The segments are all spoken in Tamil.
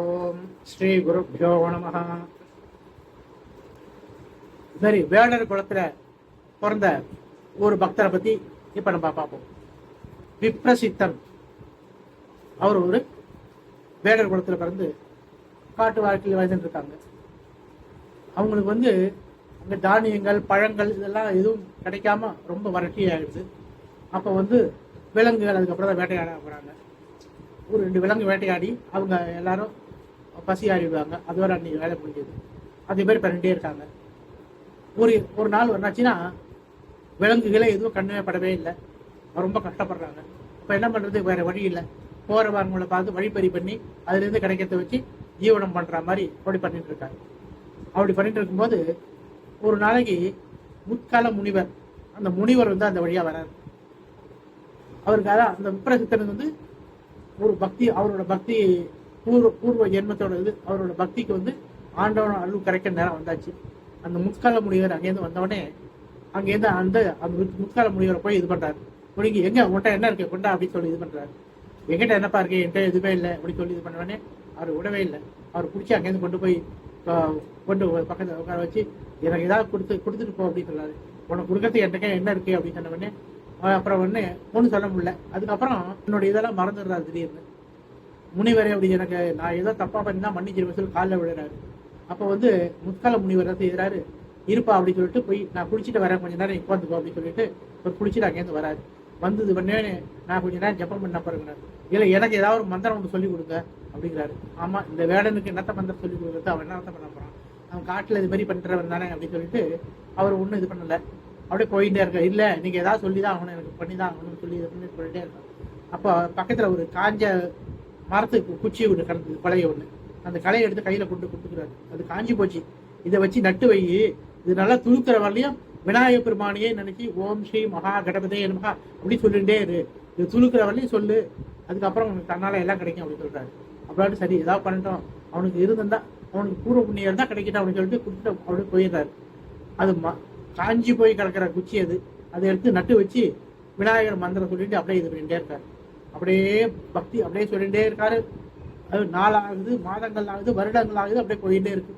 ஓம் ஸ்ரீ குருப்பியோ நம. சரி வேடர் குளத்துல பிறந்த ஒரு பக்தரை பத்தி இப்ப நம்ம பார்ப்போம். விப்ரசித்தன் அவர் ஒரு வேடர் குளத்துல பிறந்து காட்டு வாழ்க்கையில் வாழ்ந்துட்டு இருக்காங்க. அவங்களுக்கு வந்து அங்க தானியங்கள் பழங்கள் இதெல்லாம் எதுவும் கிடைக்காம ரொம்ப வறட்சி ஆயிடுது அப்போ வந்து விலங்குகள் அதுக்கப்புறம் தான் வேட்டையாட போறாங்க. ஒரு ரெண்டு விலங்கு வேட்டையாடி அவங்க எல்லாரும் பசி ஆடிடுவாங்க அதோட அன்னைக்கு வேலை முடிஞ்சது. அதே மாதிரி பண்ணிட்டே இருக்காங்க. ஒரு ஒரு நாள் என்னாச்சுன்னா விலங்குகளே எதுவும் கண்ணே படவே இல்லை. ரொம்ப கஷ்டப்படுறாங்க. இப்போ என்ன பண்றது? வேற வழி இல்லை. போற வாரங்களை பார்த்து வழிப்பறி பண்ணி அதுல இருந்து கிடைக்கிறத வச்சு ஜீவனம் பண்ற மாதிரி அப்படி பண்ணிட்டு இருக்காங்க. அப்படி பண்ணிட்டு இருக்கும்போது ஒரு நாளைக்கு முற்கால முனிவர் அந்த முனிவர் வந்து அந்த வழியா வராரு. அவருக்கு அதான் அந்த விப்ரசித்தன் வந்து ஒரு பக்தி அவரோட பக்தி பூர்வ பூர்வ ஜென்மத்தோட இது அவரோட பக்திக்கு வந்து ஆண்டவன் அருள் கரைக்க நேரம் வந்தாச்சு. அந்த முக்கால முனிவர் அங்கேருந்து வந்தவொடனே அங்கேருந்து அந்த அந்த முக்கால முற்கால முனிவரை போய் இது பண்றாரு. முடிங்கி எங்க உன்ட்ட என்ன இருக்கு? கொண்டா அப்படின்னு சொல்லி இது பண்றாரு. எங்கிட்ட என்னப்பா இருக்கு? என்கிட்ட எதுவுமே இல்லை அப்படின்னு சொல்லி இது பண்ணவொடனே அவர் விடவே இல்லை. அவர் பிடிச்சி அங்கேருந்து கொண்டு போய் கொண்டு பக்கத்தில் உட்கார வச்சு எனக்கு ஏதாவது கொடுத்து கொடுத்துட்டு போ அப்படின்னு சொன்னாரு. உனக்கு கொடுக்கறது என்கிட்ட என்ன இருக்கு? அப்படின்னு சொன்ன உடனே அப்புறம் ஒன்று ஒன்றும் சொல்ல முடியல. அதுக்கப்புறம் என்னோட இதெல்லாம் மறந்துடுறாரு திடீர்னு. முனிவரே அப்படி எனக்கு நான் ஏதோ தப்பாக பண்ணி தான் மன்னிச்சிருவேன் சொல்லி காலில் விழுறாரு. அப்போ வந்து முற்கால முனிவர் தான் செய்கிறாரு இருப்பா அப்படின்னு சொல்லிட்டு போய் நான் குளிச்சுட்டு வரேன் கொஞ்ச நேரம் உட்காந்துக்கோ அப்படின்னு சொல்லிட்டு ஒரு குளிச்சுட்டு அங்கேருந்து வராரு. வந்தது பண்ணே நான் கொஞ்ச நேரம் ஜப்பம் பண்ண பாருங்க இல்லை எனக்கு ஏதாவது ஒரு மந்திரம் ஒன்று சொல்லி கொடுங்க அப்படிங்கிறாரு. ஆமாம் இந்த வேடனுக்கு என்னத்த மந்திரம் சொல்லி கொடுக்குறது? அவன் என்ன பண்ண போகிறான் அவன் காட்டில் இது மாதிரி பண்ணுறவன் தானே அப்படின்னு சொல்லிட்டு அவர் ஒன்றும் இது பண்ணலை. அப்படியே போயிட்டே இருக்க இல்லை நீங்கள் ஏதாவது சொல்லி தான் ஆகணும் எனக்கு பண்ணி தான் ஆகணும்னு சொல்லி இது பண்ணி சொல்லிட்டே இருக்கான் அப்போ பக்கத்தில் ஒரு காஞ்ச மரத்துக்கு குச்சி ஒன்று கிடந்தது பழைய ஒன்று அந்த கலையை எடுத்து கையில் கொண்டு கொடுத்துக்கிறாரு. அது காஞ்சி போச்சு. இதை வச்சு நட்டு வை. இது நல்லா துளுக்கிற வரலையும் விநாயகப் பெருமானையே நினைச்சு ஓம் ஸ்ரீ மகா கடபதே மகா அப்படி சொல்லிட்டே இரு. இது துளுக்கிற வரலையும் சொல்லு. அதுக்கப்புறம் உனக்கு தன்னால் எல்லாம் கிடைக்கும் அப்படின்னு சொல்கிறாரு அப்படின்ட்டு சரி ஏதாவது பண்ணிட்டோம். அவனுக்கு இருந்திருந்தா அவனுக்கு பூர்வ புண்ணியம் தான் கிடைக்கட்டும் அப்படின்னு சொல்லிட்டு கொடுத்துட்டு அப்படியே போயிடுறாரு. அது ம- காஞ்சி போய் கிடக்கிற குச்சி அது. அதை எடுத்து நட்டு வச்சு விநாயகர் மந்திரம் சொல்லிட்டு அப்படியே இது பண்ணிட்டே இருக்காரு. அப்படியே பக்தி அப்படியே சொல்லிகிட்டே இருக்காரு. அது நாள் ஆகுது மாதங்கள் ஆகுது வருடங்கள் ஆகுது அப்படியே போயிட்டே இருக்கு.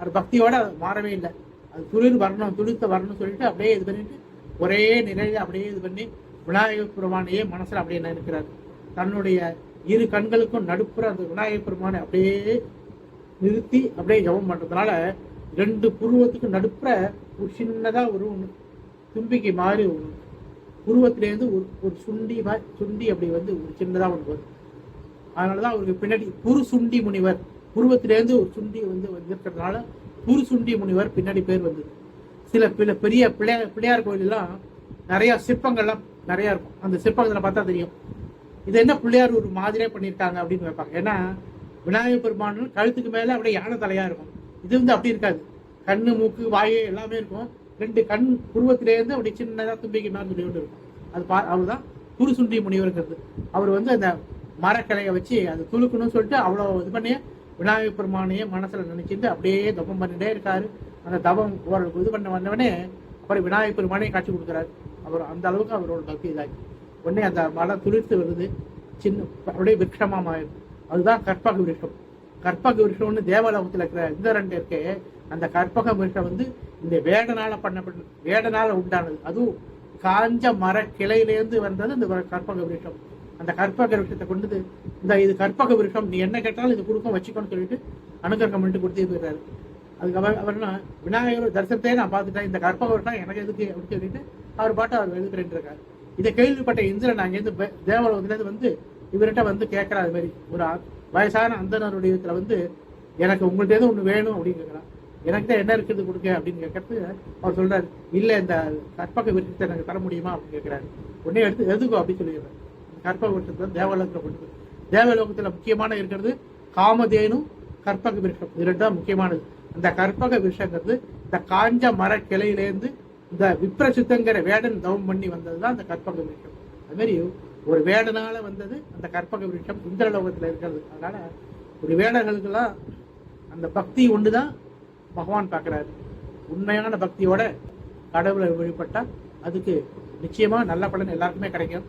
அது பக்தியோட அது மாறவே இல்லை. அது துளிர் வரணும் துளிர்த்த வரணும்னு சொல்லிட்டு அப்படியே இது பண்ணிட்டு ஒரே நிலையில அப்படியே இது பண்ணி விநாயகர் பெருமானையே மனசுல அப்படியே நினைக்கிறார். தன்னுடைய இரு கண்களுக்கும் நடுப்புற அந்த விநாயகர் பெருமானை அப்படியே நிறுத்தி அப்படியே ஜெபம் பண்றதுனால ரெண்டு புருவத்துக்கு நடுப்புற ஒரு சின்னதா ஒரு தும்பிக்கை மாதிரி ஒண்ணு. உருவத்திலேருந்து ஒரு ஒரு சுண்டி மாதிரி சுண்டி அப்படி வந்து ஒரு சின்னதாக ஒன்று வரும். அதனாலதான் அவருக்கு பின்னாடி குரு சுண்டி முனிவர். உருவத்திலேருந்து ஒரு சுண்டி வந்து இருக்கிறதுனால குரு சுண்டி முனிவர் பின்னாடி பேர் வந்தது. சில பில பெரிய பிள்ளையார் பிள்ளையார் கோயிலெல்லாம் நிறையா சிற்பங்கள்லாம் நிறையா இருக்கும். அந்த சிற்பங்களை பார்த்தா தெரியும். இது என்ன பிள்ளையார் ஒரு மாதிரியே பண்ணியிருக்காங்க அப்படின்னு வைப்பாங்க ஏன்னா விநாயகர் பெருமான் கழுத்துக்கு மேலே அப்படியே யானை தலையாக இருக்கும். இது வந்து அப்படி இருக்காது. கண்ணு மூக்கு வாயு எல்லாமே இருக்கும். ரெண்டு கண் புருவத்திலேருந்து அப்படி சின்னதாக தும்பிக்கை மாதிரி சொல்லி ஒன்று இருக்கும். அது பா அவர் தான் குருசுண்டி முனிவருங்கிறது அவர் வந்து அந்த மரக்கலையை வச்சு அது துளுக்கணும்னு சொல்லிட்டு அவ்வளோ இது பண்ணி விநாயகர் பெருமானையே மனசில் நினைச்சிருந்து அப்படியே தபம் பண்ணிட்டே இருக்காரு. அந்த தபம் ஓரளவுக்கு இது பண்ண வந்தவனே அப்புறம் விநாயகர் பெருமானையே காட்சி கொடுக்குறாரு. அவர் அந்த அளவுக்கு அவரோட பக்தி இதாகி. உடனே அந்த மலை துளிர்த்து வருது. சின்ன அப்படியே விருட்சமா மாறிடும் அதுதான் கற்பக விருட்சம் கற்பக விருஷம்னு தேவலோகத்தில் இருக்கிற இந்திரன் ரெண்டு இருக்கே. அந்த கற்பக விருஷம் வந்து இந்த வேடனால பண்ணப்பட்ட வேடனால உண்டானது. அதுவும் காஞ்ச மர கிளையிலேருந்து வந்தது இந்த கற்பக விருஷம். அந்த கற்பக விருஷத்தை கொண்டு இந்த இது கற்பக விருஷம் நீ என்ன கேட்டாலும் இது கொடுக்கும் வச்சுக்கோன்னு சொல்லிட்டு அனுகிரகம் பண்ணிட்டு கொடுத்தே போயிடுறாரு. அதுக்கப்புறம் அவர் விநாயகர் தரிசனத்தையே நான் பார்த்துட்டேன் இந்த கற்பக விருஷம் எனக்கு எதுக்கு அப்படின்னு சொல்லிட்டு அவர் பாட்டு அவர் எழுதுறேன் இருக்காரு. இதை கேள்விப்பட்ட இந்திரன் அங்கேருந்து பே- வந்து இவர்கிட்ட வந்து கேட்குறா அது மாதிரி. ஒரு வயசான அந்தனருடைய இதில் வந்து எனக்கு உங்கள்கிட்ட எதுவும் ஒன்று வேணும் அப்படின்னு கேட்குறான். எனக்கு தான் என்ன இருக்குது கொடுக்க அப்படின்னு கேட்கறது அவர் சொல்கிறார் இல்லை இந்த கற்பக விருட்சத்தை எனக்கு தர முடியுமா? அப்படின்னு கேட்குறாரு. உடனே எடுத்து எதுக்கோ? அப்படின்னு சொல்லிடுறாரு. கற்பக விருட்சத்தை தேவலோகத்தில் கொடுத்து தேவலோகத்தில் முக்கியமான இருக்கிறது காமதேனும் கற்பக விருஷம் இது ரெண்டு தான் முக்கியமானது. அந்த கற்பக விருஷங்கிறது இந்த காஞ்ச மர கிளையிலேருந்து இந்த விப்ரசித்தங்கிற வேடன் தவம் பண்ணி வந்தது தான் அந்த கற்பக விருஷம் அது மாதிரி ஒரு வேடனால வந்தது அந்த கற்பக விருட்சம் இந்திரலோகத்தில் இருக்கிறது. அதனால ஒரு வேடர்களுக்கெல்லாம் அந்த பக்தி ஒன்று தான் பகவான் பார்க்குறாரு. உண்மையான பக்தியோட கடவுளை வழிபட்டால் அதுக்கு நிச்சயமாக நல்ல பலன் எல்லாருக்குமே கிடைக்கும்.